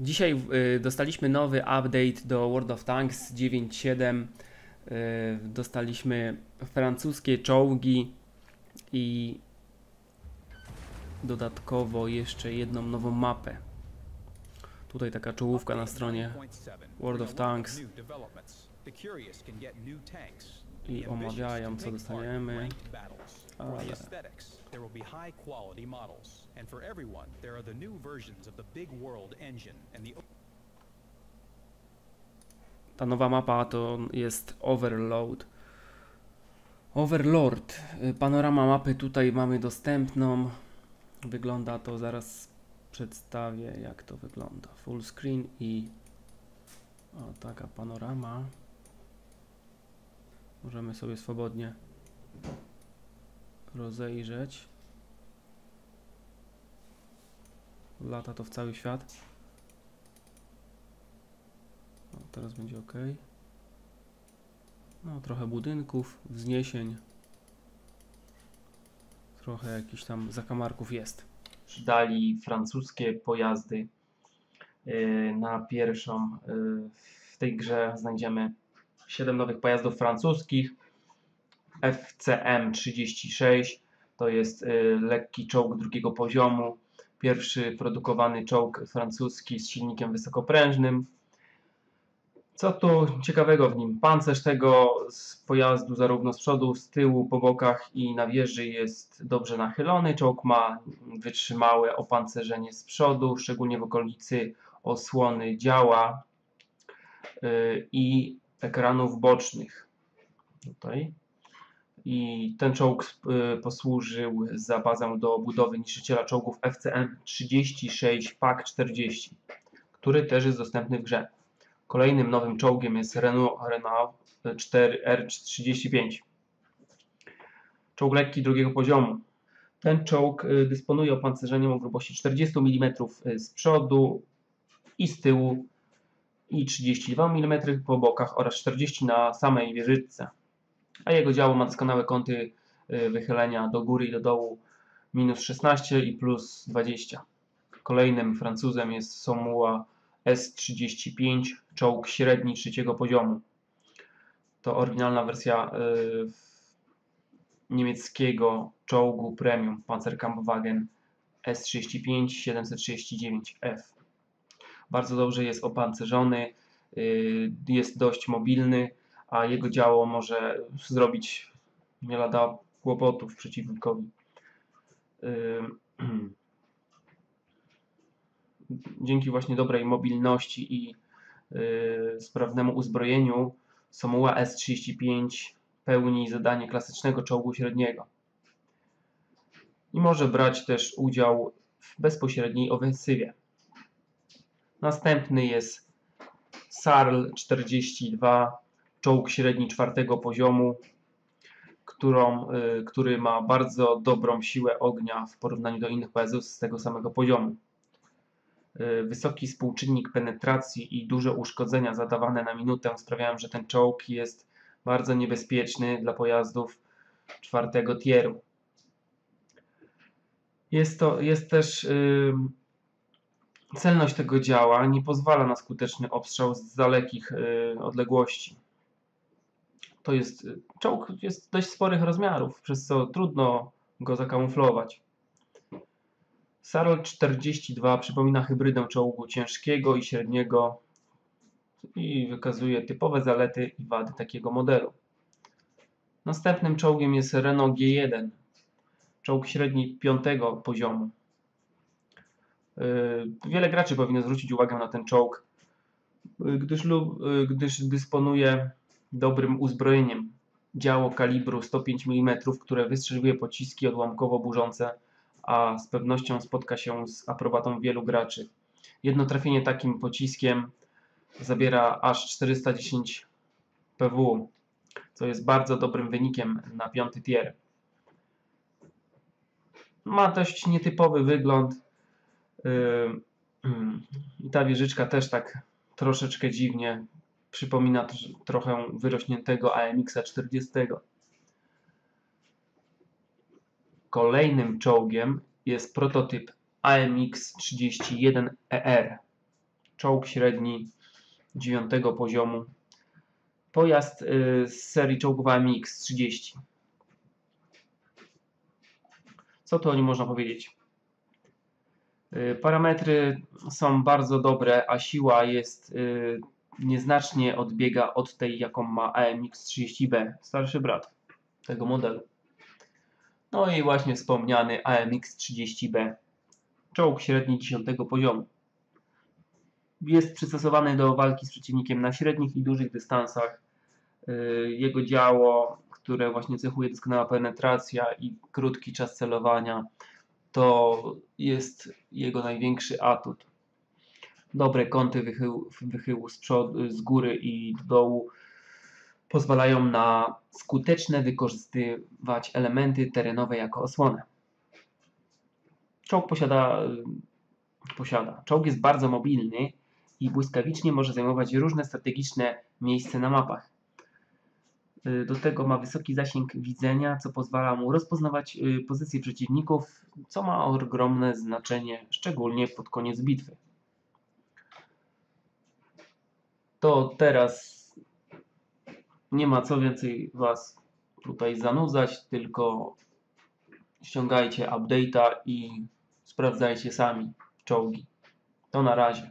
Dzisiaj y, dostaliśmy nowy update do World of Tanks 9.7. Y, dostaliśmy francuskie czołgi i dodatkowo jeszcze jedną nową mapę. Tutaj taka czołówka na stronie World of Tanks i omawiają co dostaniemy. Ale aesthetics, there will be high quality models. And for everyone, there are the new versions of the Big World engine and the ta nowa mapa to jest Overload. Overlord. Y, Panorama mapy tutaj mamy dostępną. Wygląda to, zaraz przedstawię jak to wygląda. Full screen i o, taka panorama. Możemy sobie swobodnie rozejrzeć. Lata to w cały świat. O, teraz będzie ok. No, trochę budynków, wzniesień. Trochę jakichś tam zakamarków jest. Dali francuskie pojazdy yy, na pierwszą. Yy, w tej grze znajdziemy 7 nowych pojazdów francuskich. FCM 36 to jest yy, lekki czołg drugiego poziomu. Pierwszy produkowany czołg francuski z silnikiem wysokoprężnym. Co tu ciekawego w nim? Pancerz tego z pojazdu zarówno z przodu, z tyłu, po bokach i na wieży jest dobrze nachylony. Czołg ma wytrzymałe opancerzenie z przodu, szczególnie w okolicy osłony działa yy, i ekranów bocznych. Tutaj. I ten czołg yy, posłużył za bazę do budowy niszczyciela czołgów FCM 36 PAK 40, który też jest dostępny w grze. Kolejnym nowym czołgiem jest Renault, Renault 4R35. Czołg lekki drugiego poziomu. Ten czołg y, dysponuje opancerzeniem o grubości 40 mm z przodu i z tyłu i 32 mm po bokach oraz 40 na samej wieżyczce. A jego działo ma doskonałe kąty y, wychylenia do góry i do dołu minus 16 i plus 20. Kolejnym Francuzem jest Somua S-35, czołg średni trzeciego poziomu. To oryginalna wersja y, niemieckiego czołgu premium Panzerkampfwagen S-35 739F. Bardzo dobrze jest opancerzony, y, jest dość mobilny, a jego działo może zrobić nie lada kłopotów przeciwnikowi. Y, dzięki właśnie dobrej mobilności i yy, sprawnemu uzbrojeniu Somuła S-35 pełni zadanie klasycznego czołgu średniego. I może brać też udział w bezpośredniej ofensywie. Następny jest SARL 42, czołg średni czwartego poziomu, którą, y, który ma bardzo dobrą siłę ognia w porównaniu do innych pojazdów z tego samego poziomu. Y, wysoki współczynnik penetracji i duże uszkodzenia zadawane na minutę sprawiają, że ten czołg jest bardzo niebezpieczny dla pojazdów czwartego tieru. Jest, to, jest też celność tego działa nie pozwala na skuteczny obstrzał z dalekich yy, odległości. To jest czołg jest dość sporych rozmiarów, przez co trudno go zakamuflować. Sarol 42 przypomina hybrydę czołgu ciężkiego i średniego i wykazuje typowe zalety i wady takiego modelu. Następnym czołgiem jest Renault G1, czołg średni piątego poziomu. Yy, wiele graczy powinno zwrócić uwagę na ten czołg, yy, gdyż, lub, yy, gdyż dysponuje dobrym uzbrojeniem. Działo kalibru 105 mm, które wystrzeliwuje pociski odłamkowo burzące a z pewnością spotka się z aprobatą wielu graczy. Jedno trafienie takim pociskiem zabiera aż 410 PW, co jest bardzo dobrym wynikiem na piąty tier. Ma dość nietypowy wygląd. I ta wieżyczka też tak troszeczkę dziwnie przypomina trochę wyrośniętego AMX-a 40. Kolejnym czołgiem jest prototyp AMX-31ER. Czołg średni 9 poziomu. Pojazd y, z serii czołgów AMX-30. Co tu o nim można powiedzieć? Y, parametry są bardzo dobre, a siła jest y, nieznacznie odbiega od tej, jaką ma AMX-30B, starszy brat tego modelu. No i właśnie wspomniany AMX-30B, czołg średni 10 poziomu. Jest przystosowany do walki z przeciwnikiem na średnich i dużych dystansach. Y, jego działo, które właśnie cechuje doskonała penetracja i krótki czas celowania, to jest jego największy atut. Dobre kąty wychyłu, wychyłu z, przodu, z góry i do dołu pozwalają na skuteczne wykorzystywać elementy terenowe jako osłonę. Czołg posiada, posiada. Czołg jest bardzo mobilny i błyskawicznie może zajmować różne strategiczne miejsca na mapach. Y, do tego ma wysoki zasięg widzenia, co pozwala mu rozpoznawać y, pozycje przeciwników, co ma ogromne znaczenie, szczególnie pod koniec bitwy. To teraz nie ma co więcej Was tutaj zanudzać, tylko ściągajcie update'a i sprawdzajcie sami czołgi. To na razie.